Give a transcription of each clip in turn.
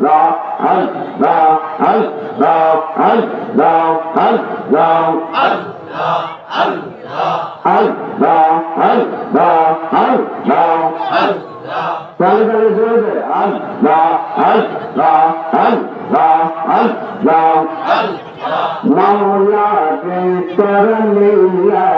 Allah, Allah, Allah, Allah, Allah, Allah, Allah, Allah. তাহলে তাহলে জোরে জোরে আল্লাহ আল্লাহ আল্লাহ আল্লাহ মাওলা কে করলিয়া খালা কেউ বোঝে কেউ বোঝে না মাওলা রে করলিয়া খালা কেউ বোঝে কেউ বোঝে না কাউরে রাখো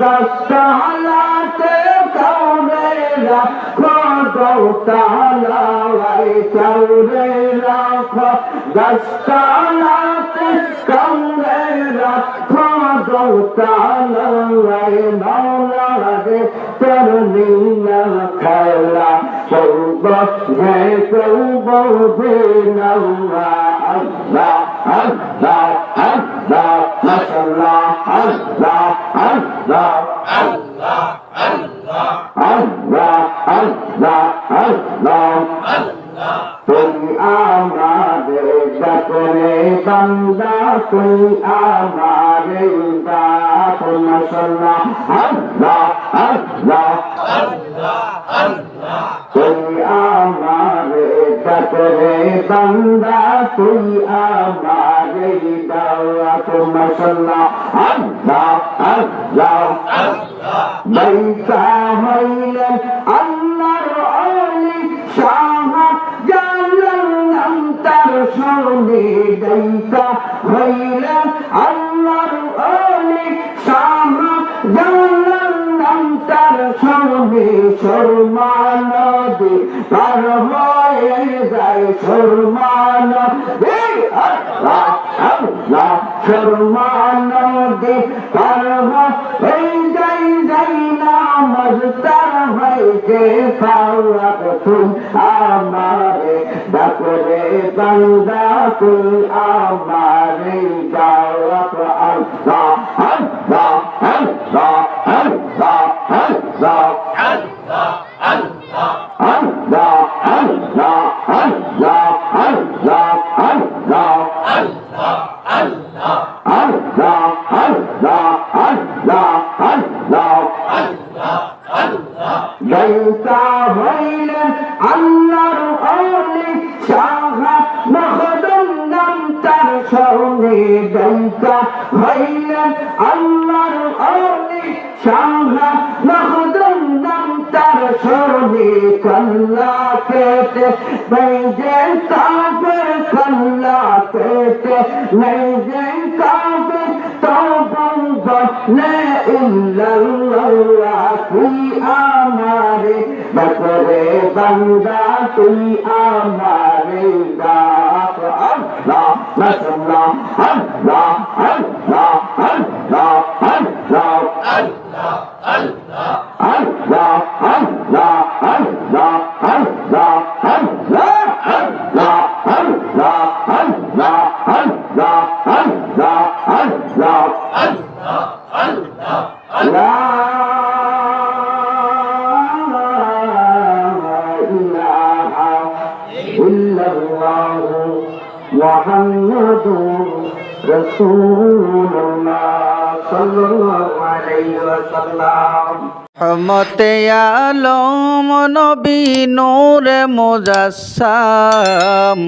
দশটালাতে কাউরে রাখো দৌতালাই কাউরে রাখো দশটালাতে কাউরে রাখো দৌতালাই Allah আমারে ডাকরে বান্দা তুই আমারে ডাক মাশাআল্লাহ আল্লাহ আল্লাহ। তুই আমারে ডাকরে বান্দা তুই আমারে ডাক মাশাআল্লাহ আল্লাহ আল্লাহ। বৈসা হইলেন আল্লাহর শুনে গাইতা হইলাম আল্লাহর অনেক সামা জানলাম নাম তার সঙ্গে শর্মানদে তার হয়ে যায় শর্মান শর্মানদে তার হয়ে যায়, যাই না মজতার হয়ে পাওয়া বান্দা তুই আমারে যাওয়া আল্লাহ আল্লাহ আল্লাহ আল্লাহ আল্লাহ আল্লাহ আল্লাহ আল্লাহ আল্লাহ আল্লাহ আল্লাহ আল্লাহ আল্লাহ আল্লাহ আল্লাহ নৌকা হইলেন আল্লাহর অনেক সাহা মহদম নাম তার সঙ্গে নৌকা হইলেন আল্লাহর অনেক সাহা মহদম নাম তার সঙ্গে কল্লা কেটে বেজে কাপের কল্লা কেটে বেজে তুই আমারে বকরে বান্দা তুই আমারে ডাক আল্লাহ মাশাআল্লাহ আল্লাহ আল্লাহ আল্লাহ আল্লাহ আল্লাহ আল্লাহ আল্লাহ আল্লাহ আল্লাহ আল্লাহ আল্লাহ আল্লাহ আল্লাহ আল্লাহ আল্লাহ আল্লাহ লা ইলাহা محمد رسول الله صلى الله عليه وسلم রহমতে আলম নবী নূর মুজাসাম